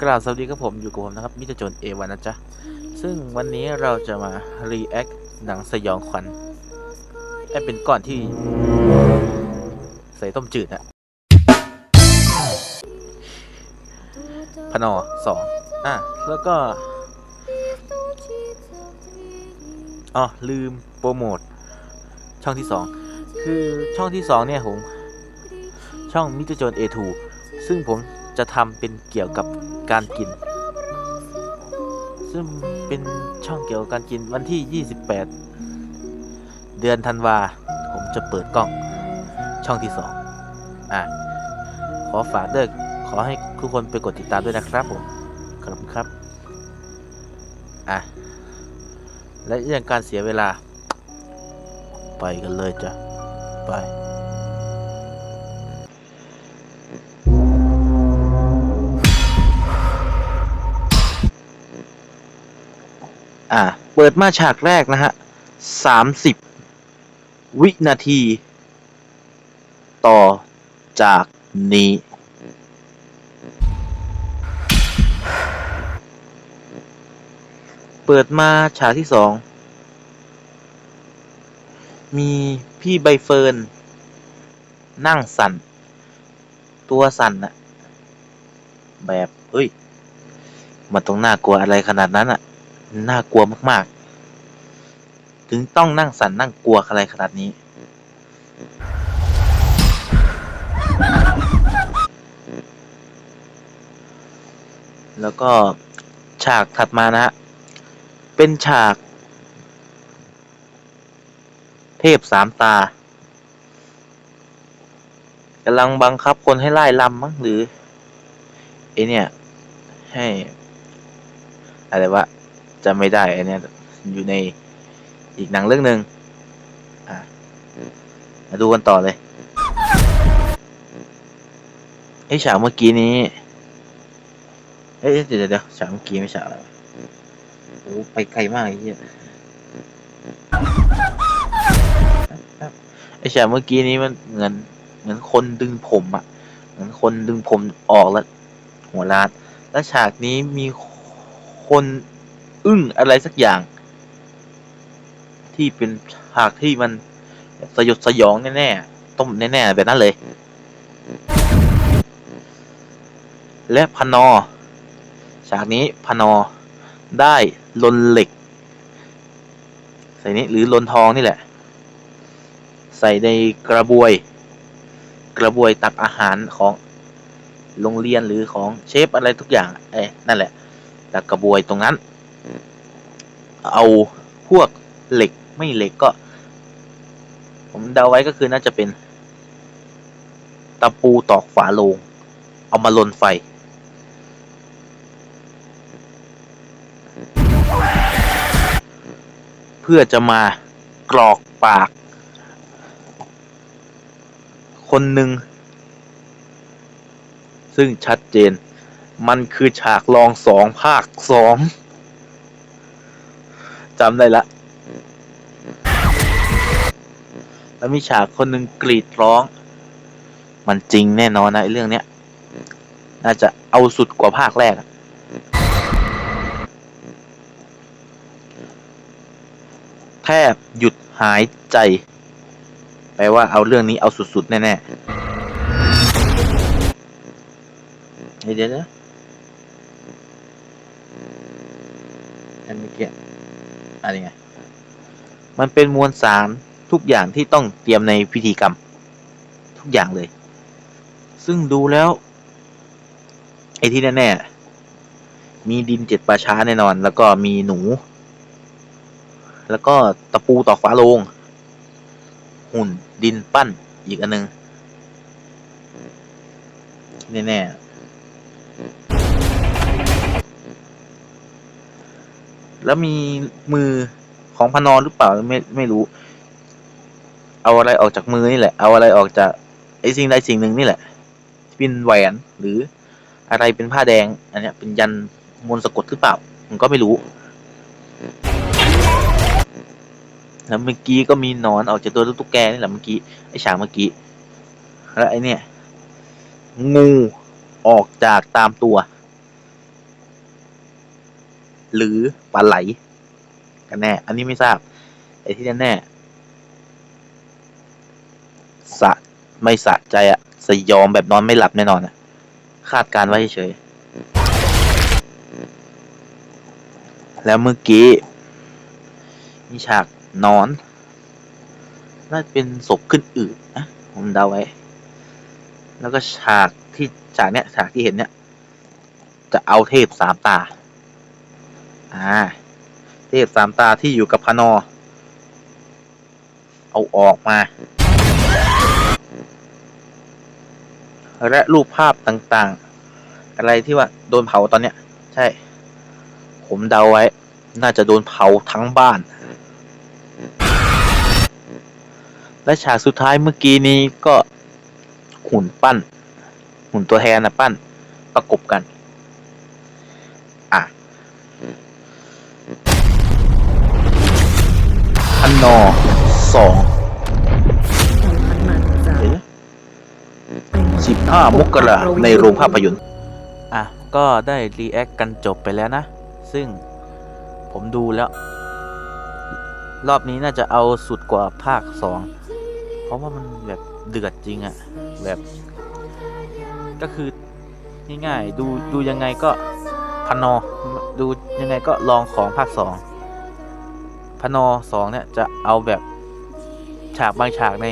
กราบสวัสดีครับผมอยู่กับผมนะครับมิจจนเอวันนะจ๊ะ ซึ่งวันนี้เราจะมา react หนังสยองขวัญให้เป็นก้อนที่ ใส่ต้มจืดอะพนอสองอะ แล้วก็ อ๋อ ลืมโปรโมท ช่องที่สองคือช่องที่สองเนี่ยผม ช่องมิจจน A2 ซึ่งผม จะทำเป็นเกี่ยวกับการกิน ซึ่งเป็นช่องเกี่ยวกับการกินวันที่ 28 เดือนธันวา ผมจะเปิดกล้องช่องที่สองอะ ขอฝากด้วยขอให้ทุกคนไปกดติดตามด้วยนะครับผมขอบคุณครับ อะ และเรื่องการเสียเวลา ไปกันเลยจ้ะ ไป อ่า เปิดมาฉากแรกนะฮะสามสิบวินาที ต่อจากนี้ เปิดมาฉากที่สอง มีพี่ใบเฟิร์น นั่งสั่น ตัวสั่นอะแบบ เฮ้ย มันต้องน่ากลัวอะไรขนาดนั้นอะ น่ากลัวมากๆ ถึงต้องนั่งสั่นนั่งกลัวอะไรขนาดนี้ แล้วก็ฉากถัดมานะฮะเป็นฉาก เทพสามตากำลังบังคับคนให้ไล่ลำมั้งหรือไอเนี่ย ให้ อะไรวะ จำไม่ได้อันเนี้ยอยู่ในอีกหนังเรื่องหนึ่งอะมาดูกันต่อเลยไอ้ฉากเมื่อกี้นี้เอ้ยเดี๋ยวเดี๋ยวฉากเมื่อกี้ไม่ฉากอะไรวโอ้ไปไกลมากไอ้เหี้ยไอ้ฉากเมื่อกี้นี้มันเหมือนเหมือนคนดึงผมอะเหมือนคนดึงผมออกแล้วหัวล้านแล้วฉากนี้มีคน อึ้งอะไรสักอย่าง ที่เป็นฉากที่มันสยดสยองแน่ๆต้มแน่ๆแบบนั้นเลย และพนอฉากนี้พนอได้ลนเหล็ก ใส่นี้หรือลนทองนี่แหละ ใส่ในกระบวย กระบวยตักอาหารของโรงเรียนหรือของเชฟอะไรทุกอย่างเอ้นั่นแหละตักกระบวยตรงนั้น เอาพวกเหล็กไม่เหล็กก็ ผมเดาไว้ก็คือน่าจะเป็นตะปูตอกฝาโลง เอามาลนไฟ เพื่อจะมากรอกปาก คนหนึ่ง ซึ่งชัดเจน มันคือฉากลองสองภาคสอง จำได้ละ แล้วมีฉากคนหนึ่งกรีดร้อง มันจริงแน่นอนนะไอ้เรื่องเนี้ย น่าจะเอาสุดกว่าภาคแรก แทบหยุดหายใจ แปลว่าเอาเรื่องนี้เอาสุดๆ แน่ๆเฮ้ยเดี๋ยวนะอันเมื่อกี้ อะไรไงมันเป็นมวลสารทุกอย่างที่ต้องเตรียมในพิธีกรรม ทุกอย่างเลย ซึ่งดูแล้ว ไอ้ที่แน่ๆมีดินเจ็ดป่าช้าแน่นอน แล้วก็มีหนู แล้วก็ตะปูตอกฝาโลง หุ่นดินปั้นอีกอันนึงแน่ๆ แล้วมีมือของพนอหรือเปล่าไม่ไม่รู้ เอาอะไรออกจากมือนี่แหละ เอาอะไรออกจากไอ้สิ่งใดสิ่งหนึ่งนี่แหละเป็นแหวนหรืออะไรเป็นผ้าแดง อันนี้เป็นยันมนต์สะกดหรือเปล่าผมก็ไม่รู้ แล้วเมื่อกี้ก็มีนอนออกจากตัวตุ๊กแกนี่แหละเมื่อกี้ไอ้ฉากเมื่อกี้ แล้วไอ้เนี่ยงูออกจากตามตัว หรือปลาไหล กันแน่ อันนี้ไม่ทราบไอ้ที่แน่ๆสะไม่สะใจอะสยองแบบนอนไม่หลับแน่นอนอะคาดการณ์ไว้เฉยแล้วเมื่อกี้มีฉากนอน น่าจะเป็นศพขึ้นอืดนะผมเดาไว้ แล้วก็ฉากที่ฉากเนี้ยฉากที่เห็นเนี้ยจะเอาเทพสามตา อ่าเทพสามตาที่อยู่กับพนอ เอาออกมา และรูปภาพต่างๆ อะไรที่ว่าโดนเผาตอนเนี้ย ใช่ ผมเดาไว้ น่าจะโดนเผาทั้งบ้าน และฉากสุดท้ายเมื่อกี้นี้ก็หุ่นปั้น หุ่นตัวแทนนะปั้นประกบกัน อะ พันนอสองสิบห้ามกราในโรงภาพยนตร์ อะ ก็ได้รีแอคกันจบไปแล้วนะ ซึ่งผมดูแล้ว รอบนี้น่าจะเอาสุดกว่าภาคสองเพราะว่ามันแบบเดือดจริงอะแบบ ก็คือง่ายๆดูดูยังไงก็พันนอดูยังไงก็ลองของภาคสอง พนอสองเนี่ยจะเอาแบบฉากบางฉากใน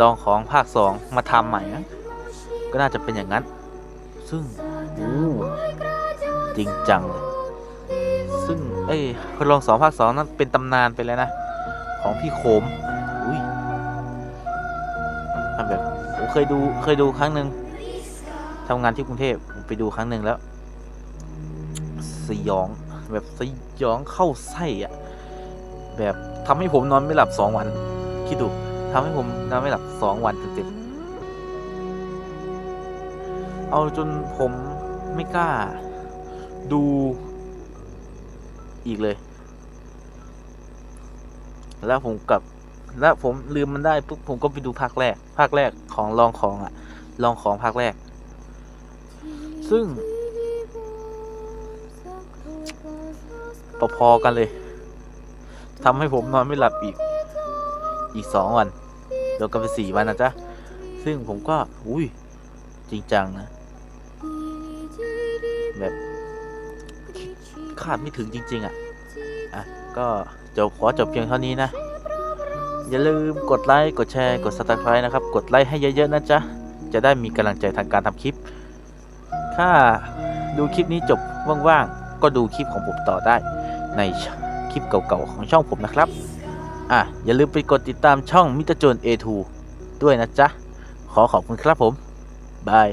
ลองของภาคสองมาทำใหม่นะก็น่าจะเป็นอย่างนั้น ซึ่งจริงจังเลยซึ่งเอ้ยคนลองสองภาคสองนั้นเป็นตำนานไปแล้วนะ ของพี่โคมอุ้ยทำแบบผมเคยดูเคยดูครั้งหนึ่งทำงานที่กรุงเทพผมไปดูครั้งหนึ่งแล้ว สยองแบบสยองเข้าไส้อะ แบบทำให้ผมนอนไม่หลับสองวัน คิดดูทำให้ผมนอนไม่หลับสองวันเต็มๆเอาจนผมไม่กล้า ดูอีกเลย แล้วผมกลับแล้วผมลืมมันได้ปุ๊บผมก็ไปดูภาคแรก ภาคแรกของลองของอะลองของภาคแรก ซึ่งพอๆกันเลย ทำให้ผมนอนไม่หลับอีก อีกสองวันแล้วก็ไปสี่วันนะจ๊ะ ซึ่งผมก็ อุ้ย จริงจังนะ แบบคาดไม่ถึงจริง ๆ อะ อะ ก็จบขอจบเพียงเท่านี้นะ อย่าลืมกดไลค์ กดแชร์ กด subscribe นะครับ กดไลค์ให้เยอะๆนะจ๊ะ จะได้มีกำลังใจทางการทำคลิป ถ้าดูคลิปนี้จบว่างๆ ก็ดูคลิปของผมต่อได้ใน ลิปเก่าๆของช่องผมนะครับ อะอย่าลืมไปกดติดตามช่องมิตรโจน A2 ด้วยนะจ๊ะ ขอขอบคุณครับผม บาย